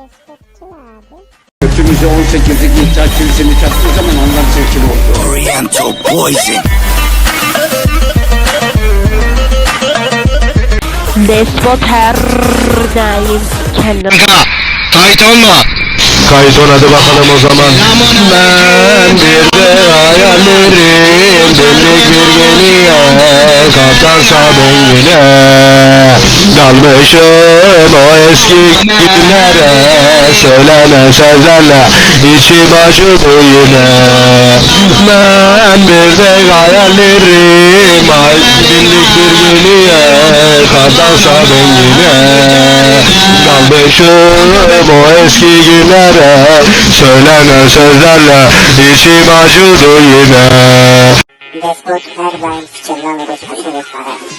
Despotçu abi. Götümüzü 18'lik İttihat Kilisesi'ni çaktığı zaman ondan seçili oldu. Oriental poison. Despot her daim kendine Kayıt olma. Kayıt ol hadi bakalım o zaman. Ben bir de hayallerim Birlik bir geliyor Kaptansa ben yine Dalmışım o eski günlere Söylenen sözlerle içim acıdı yine. Ben bir de hayallerim Ay birlik bir geliyor Kaptansa ben yine. Dalmışım o eski günlere Söylenen sözlerle içim acıdı yine. Despot her daim fikirlerle dostlaşır para.